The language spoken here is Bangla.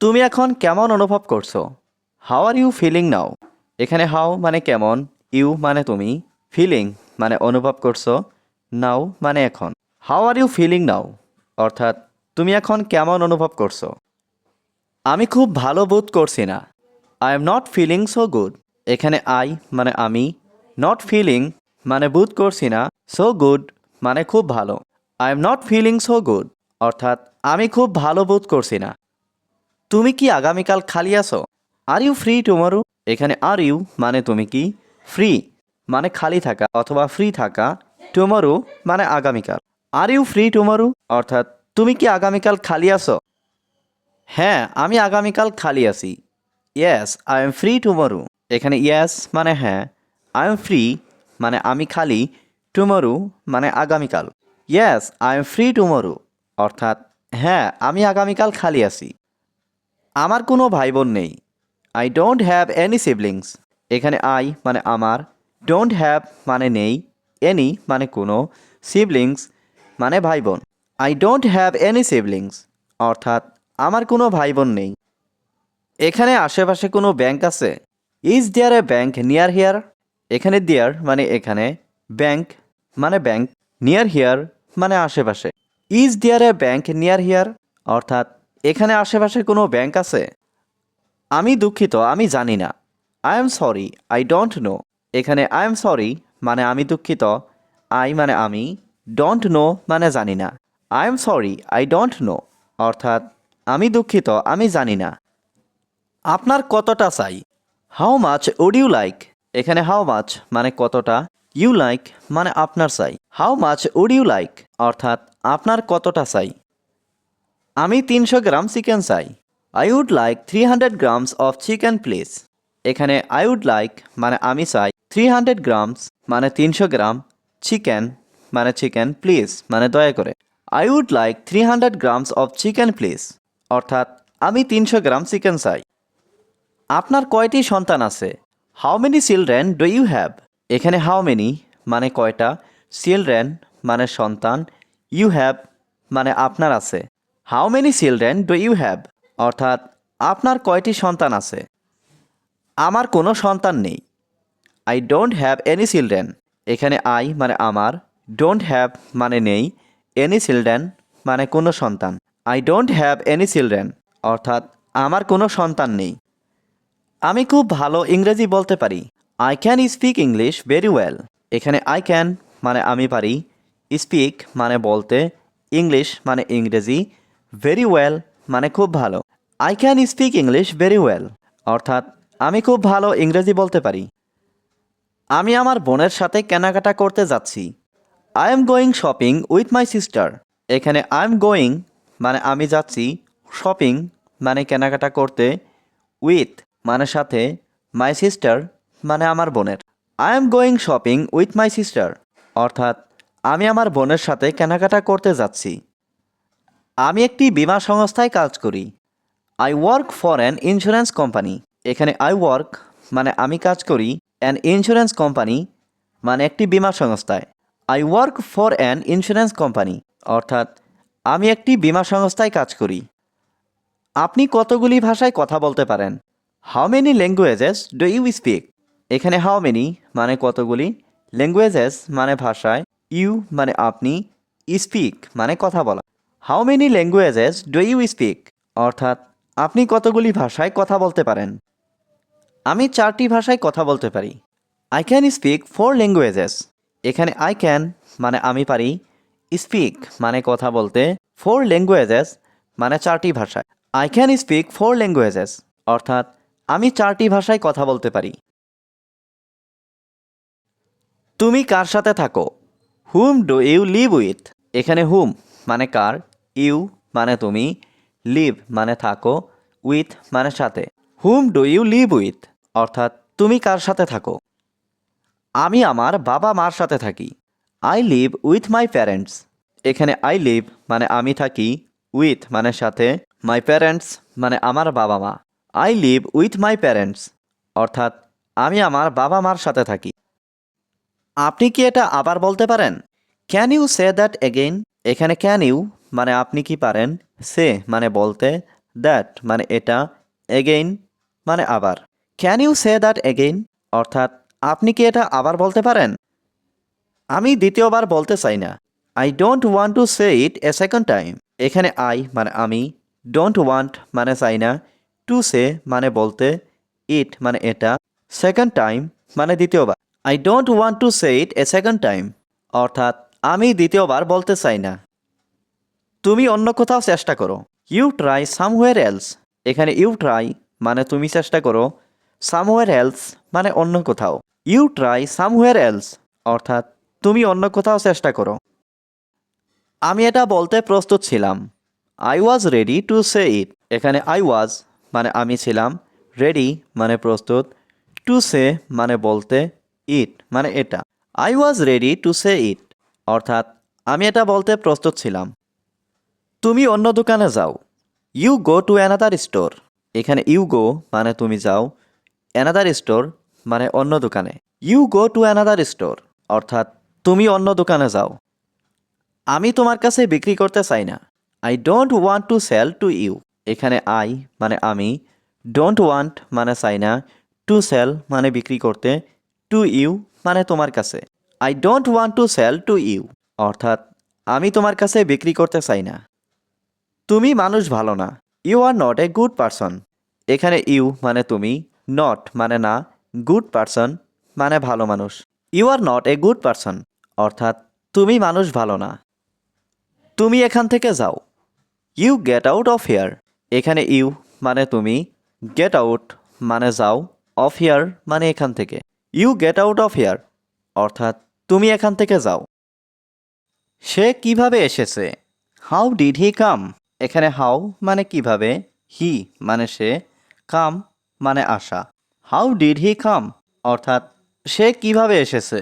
তুমি এখন কেমন অনুভব করছ? How are you feeling now এখানে হাউ মানে কেমন ইউ মানে তুমি ফিলিং মানে অনুভব করছ নাও মানে এখন। How are you feeling now অর্থাৎ, তুমি এখন কেমন অনুভব করছ? আমি খুব ভালো বোধ করছি না। I am not feeling so good এখানে আই মানে আমি নট ফিলিং মানে বোধ করছি না সো গুড মানে খুব ভালো। I am not feeling so good অর্থাৎ, আমি খুব ভালো বোধ করছি না। তুমি কি আগামীকাল খালি আছো? আর ইউ ফ্রি টুমারো এখানে আর ইউ মানে তুমি কি? ফ্রি মানে খালি থাকা অথবা ফ্রি থাকা। টুমারো মানে আগামীকাল। আর ইউ ফ্রি টুমারো অর্থাৎ তুমি কি আগামীকাল খালি আছো? হ্যাঁ আমি আগামীকাল খালি আছি। Yes I am free tomorrow এখানে ইয়েস মানে হ্যাঁ। আই এম ফ্রি মানে আমি খালি। টুমারো মানে আগামীকাল। Yes I am free tomorrow অর্থাৎ হ্যাঁ আমি আগামীকাল খালি আছি। আমার কোনো ভাই বোন নেই। I don't have any siblings এখানে আই মানে আমার। ডোন্ট হ্যাভ মানে নেই। এনি মানে কোনো। সিবলিংস মানে ভাই বোন I don't have any siblings অর্থাৎ আমার কোনো ভাই বোন নেই। এখানে আশেপাশে কোনো ব্যাংক আছে? Is there a bank near here এখানে দেয়ার মানে এখানে। ব্যাংক মানে ব্যাংক নিয়ার হিয়ার মানে আশেপাশে। Is there a bank near here অর্থাৎ এখানে আশেপাশে কোনো ব্যাংক আছে? আমি দুঃখিত, আমি জানি না। I am sorry I don't know এখানে আই এম সরি মানে আমি দুঃখিত আই মানে আমি ডোন্ট নো মানে জানি না। I am sorry I don't know অর্থাৎ, আমি দুঃখিত, আমি জানি না। আপনার কতটা চাই? How much would you like এখানে হাউ মাছ মানে কতটা ইউ লাইক মানে আপনার চাই। How much would you like অর্থাৎ, আপনার কতটা চাই? আমি তিনশো গ্রাম চিকেন চাই। I would like three hundred grams of chicken please এখানে আই উড লাইক মানে আমি চাই থ্রি হান্ড্রেড গ্রামস মানে তিনশো গ্রাম চিকেন মানে চিকেন প্লিজ মানে দয়া করে। I would like three hundred grams of chicken please অর্থাৎ আমি তিনশো গ্রাম চিকেন চাই। আপনার কয়টি সন্তান আছে? How many children do you have এখানে হাউ মেনি মানে কয়টা? চিলড্রেন মানে সন্তান। ইউ হ্যাভ মানে আপনার আছে। How many children do you have অর্থাৎ, আপনার কয়টি সন্তান আছে? আমার কোনো সন্তান নেই। I don't have any children এখানে আই মানে আমার ডোন্ট হ্যাভ মানে নেই এনি চিলড্রেন মানে কোনো সন্তান। I don't have any children অর্থাৎ, আমার কোনো সন্তান নেই। আমি খুব ভালো ইংরেজি বলতে পারি। I can speak English very well এখানে আই ক্যান মানে আমি পারি। স্পিক মানে বলতে ইংলিশ মানে ইংরেজি। ভেরি ওয়েল মানে খুব ভালো। I can speak English very well অর্থাৎ, আমি খুব ভালো ইংরেজি বলতে পারি। আমি আমার বোনের সাথে কেনাকাটা করতে যাচ্ছি। I am going shopping with my sister এখানে আই এম গোয়িং মানে আমি যাচ্ছি শপিং মানে কেনাকাটা করতে উইথ মানে সাথে মাই সিস্টার মানে আমার বোনের। I am going shopping with my sister অর্থাৎ, আমি আমার বোনের সাথে কেনাকাটা করতে যাচ্ছি। আমি একটি বীমা সংস্থায় কাজ করি। I work for an insurance company এখানে আই ওয়ার্ক মানে আমি কাজ করি। অ্যান ইন্স্যুরেন্স কোম্পানি মানে একটি বীমা সংস্থায়। I work for an insurance company অর্থাৎ আমি একটি বীমা সংস্থায় কাজ করি। আপনি কতগুলি ভাষায় কথা বলতে পারেন? How many languages do you speak এখানে হাউ মেনি মানে কতগুলি? ল্যাঙ্গুয়েজেস মানে ভাষায়। ইউ মানে আপনি। স্পিক মানে কথা বলা। How many languages do you speak অর্থাৎ, আপনি কতগুলি ভাষায় কথা বলতে পারেন? আমি চারটি ভাষায় কথা বলতে পারি। I can speak four languages এখানে আই ক্যান মানে আমি পারি। স্পিক মানে কথা বলতে। ফোর ল্যাঙ্গুয়েজেস মানে চারটি ভাষায়। I can speak four languages অর্থাৎ, আমি চারটি ভাষায় কথা বলতে পারি। তুমি কার সাথে থাকো? Whom do you live with এখানে হুম মানে কার? ইউ মানে তুমি লিভ মানে থাকো উইথ মানে সাথে। Whom do you live with অর্থাৎ তুমি কার সাথে থাকো? আমি আমার বাবা মার সাথে থাকি। I live with my parents এখানে আই লিভ মানে আমি থাকি উইথ মানে সাথে মাই প্যারেন্টস মানে আমার বাবা মা। I live with my parents অর্থাৎ আমি আমার বাবা মার সাথে থাকি। আপনি কি এটা আবার বলতে পারেন? Can you say that again এখানে ক্যান ইউ মানে আপনি কি পারেন? সে মানে বলতে দ্যাট মানে এটা এগেইন মানে আবার। Can you say that again অর্থাৎ আপনি কি এটা আবার বলতে পারেন? আমি দ্বিতীয়বার বলতে চাই না। I don't want to say it a second time এখানে আই মানে আমি ডোন্ট ওয়ান্ট মানে চাই না। টু সে মানে বলতে ইট মানে এটা সেকেন্ড টাইম মানে দ্বিতীয়বার। I don't want to say it a second time অর্থাৎ আমি দ্বিতীয়বার বলতে চাই না। তুমি অন্য কোথাও চেষ্টা করো। ইউ ট্রাই সামওয়্যার এলস এখানে ইউ ট্রাই মানে তুমি চেষ্টা করো। সামওয়্যার এলস মানে অন্য কোথাও। ইউ ট্রাই সামওয়্যার এলস অর্থাৎ তুমি অন্য কোথাও চেষ্টা করো। আমি এটা বলতে প্রস্তুত ছিলাম। I was ready to say it এখানে আই ওয়াজ মানে আমি ছিলাম। রেডি মানে প্রস্তুত। টু সে মানে বলতে ইট মানে এটা। I was ready to say it অর্থাৎ আমি এটা বলতে প্রস্তুত ছিলাম। তুমি অন্য দোকানে যাও। You go to another store এখানে ইউ গো মানে তুমি যাও। অ্যানাদার স্টোর মানে অন্য দোকানে। You go to another store অর্থাৎ তুমি অন্য দোকানে যাও। আমি তোমার কাছে বিক্রি করতে চাই না। I don't want to sell to you এখানে আই মানে আমি। ডোন্ট ওয়ান্ট মানে চাই না। টু সেল মানে বিক্রি করতে। টু ইউ মানে তোমার কাছে। I don't want to sell to you অর্থাৎ আমি তোমার কাছে বিক্রি করতে চাই না। তুমি মানুষ ভালো না। You are not a good person এখানে ইউ মানে তুমি নট মানে না। গুড পারসন মানে ভালো মানুষ। You are not a good person অর্থাৎ তুমি মানুষ ভালো না। তুমি এখান থেকে যাও। You get out of here এখানে ইউ মানে তুমি গেট আউট মানে যাও অফ হিয়ার মানে এখান থেকে। You get out of here অর্থাৎ তুমি এখান থেকে যাও। সে কীভাবে এসেছে? হাউ ডিড হি কাম এখানে হাউ মানে কীভাবে, হি মানে সে, কাম মানে আসা হাউ ডিড হি কাম? অর্থাৎ সে কীভাবে এসেছে?